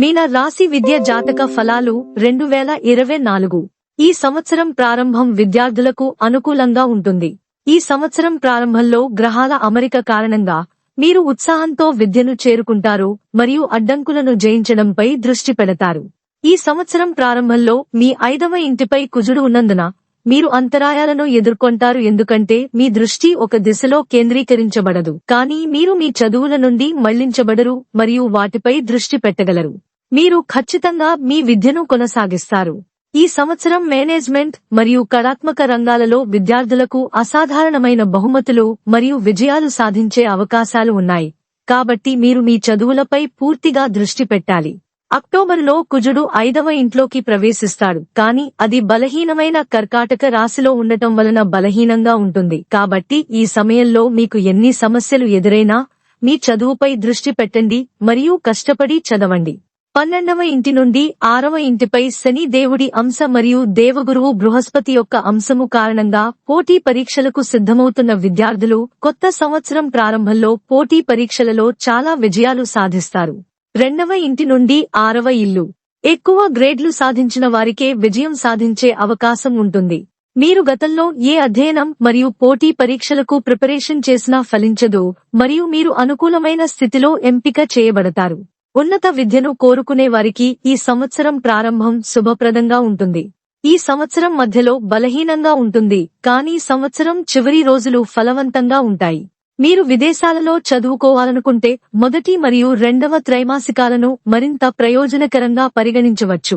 మీన రాశి విద్య జాతక ఫలాలు రెండు వేల ఇరవై నాలుగు. ఈ సంవత్సరం ప్రారంభం విద్యార్థులకు అనుకూలంగా ఉంటుంది. ఈ సంవత్సరం ప్రారంభంలో గ్రహాల అమరిక కారణంగా మీరు ఉత్సాహంతో విద్యను చేరుకుంటారు మరియు అడ్డంకులను జయించడంపై దృష్టి పెడతారు. ఈ సంవత్సరం ప్రారంభంలో మీ ఐదవ ఇంటిపై కుజుడు ఉన్నందున మీరు అంతరాయాలను ఎదుర్కొంటారు ఎందుకంటే మీ దృష్టి ఒక దిశలో కేంద్రీకరించబడదు. కానీ మీరు మీ చదువుల నుండి మళ్ళించబడరు మరియు వాటిపై దృష్టి పెట్టగలరు. మీరు ఖచ్చితంగా మీ విద్యను కొనసాగిస్తారు. ఈ సంవత్సరం మేనేజ్మెంట్ మరియు కళాత్మక రంగాలలో విద్యార్థులకు అసాధారణమైన బహుమతులు మరియు విజయాలు సాధించే అవకాశాలు ఉన్నాయి. కాబట్టి మీరు మీ చదువులపై పూర్తిగా దృష్టి పెట్టాలి. అక్టోబరులో కుజుడు ఐదవ ఇంట్లోకి ప్రవేశిస్తాడు. కానీ అది బలహీనమైన కర్కాటక రాశిలో ఉండటం వలన బలహీనంగా ఉంటుంది. కాబట్టి ఈ సమయంలో మీకు ఎన్ని సమస్యలు ఎదురైనా మీ చదువుపై దృష్టి పెట్టండి మరియు కష్టపడి చదవండి. పన్నెండవ ఇంటి నుండి ఆరవ ఇంటిపై శని దేవుడి అంశ మరియు దేవగురువు బృహస్పతి యొక్క అంశము కారణంగా పోటీ పరీక్షలకు సిద్ధమవుతున్న విద్యార్థులు కొత్త సంవత్సరం ప్రారంభంలో పోటీ పరీక్షలలో చాలా విజయాలు సాధిస్తారు. రెండవ ఇంటి నుండి ఆరవ ఇల్లు. ఎక్కువ గ్రేడ్లు సాధించిన వారికే విజయం సాధించే అవకాశం ఉంటుంది. మీరు గతంలో ఏ అధ్యయనం మరియు పోటీ పరీక్షలకు ప్రిపరేషన్ చేసినా ఫలించదు మరియు మీరు అనుకూలమైన స్థితిలో ఎంపిక చేయబడతారు. ఉన్నత విద్యను కోరుకునే వారికి ఈ సంవత్సరం ప్రారంభం శుభప్రదంగా ఉంటుంది. ఈ సంవత్సరం మధ్యలో బలహీనంగా ఉంటుంది కానీ సంవత్సరం చివరి రోజులు ఫలవంతంగా ఉంటాయి. మీరు విదేశాలలో చదువుకోవాలనుకుంటే మొదటి మరియు రెండవ త్రైమాసికాలను మరింత ప్రయోజనకరంగా పరిగణించవచ్చు.